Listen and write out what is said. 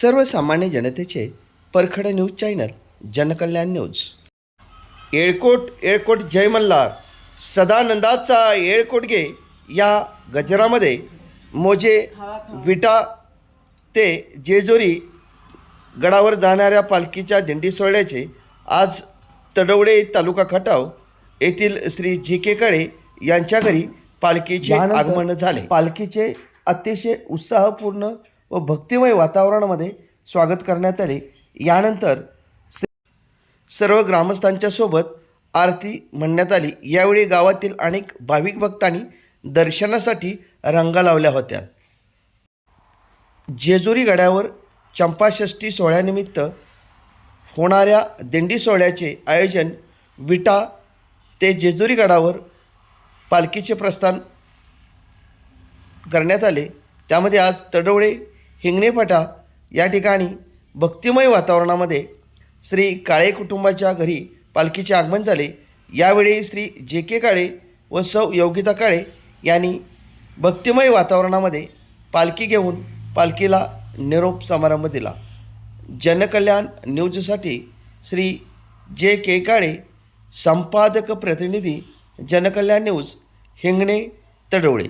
सर्वसामान्य जनतेचे परखड न्यूज चॅनल जनकल्याण न्यूज. येळकोट येळकोट जय मल्हार. सदानंदाचा येळकोटगे या गजरामध्ये. मोजे विटा ते जेजुरी गडावर जाणाऱ्या पालखीच्या दिंडी सोहळ्याचे आज तडवडे तालुका खटाव येथील श्री जी के काळे यांच्या घरी पालखीचे आगमन झाले. पालखीचे अतिशय उत्साहपूर्ण व भक्तिमय वातावरणामध्ये स्वागत करण्यात आले. यानंतर सर्व ग्रामस्थांच्या सोबत आरती म्हणण्यात आली. यावेळी गावातील अनेक भाविक भक्तांनी दर्शनासाठी रांगा लावल्या होत्या. जेजुरी गड्यावर चंपाषष्ठी सोहळ्यानिमित्त होणाऱ्या दिंडी सोहळ्याचे आयोजन विटा ते जेजुरी गडावर पालखीचे प्रस्थान करण्यात आले. त्यामध्ये आज तडवळे हिंगणेफाटा या ठिकाणी भक्तिमय वातावरणामध्ये श्री काळे कुटुंबाच्या घरी पालखीचे आगमन झाले. यावेळी श्री जे के काळे व सौ योगिता काळे यांनी भक्तिमय वातावरणामध्ये पालखी घेऊन पालखीला निरोप समारंभ दिला. जनकल्याण न्यूजसाठी श्री जे के काळे संपादक प्रतिनिधी जनकल्याण न्यूज हिंगणे तडवळे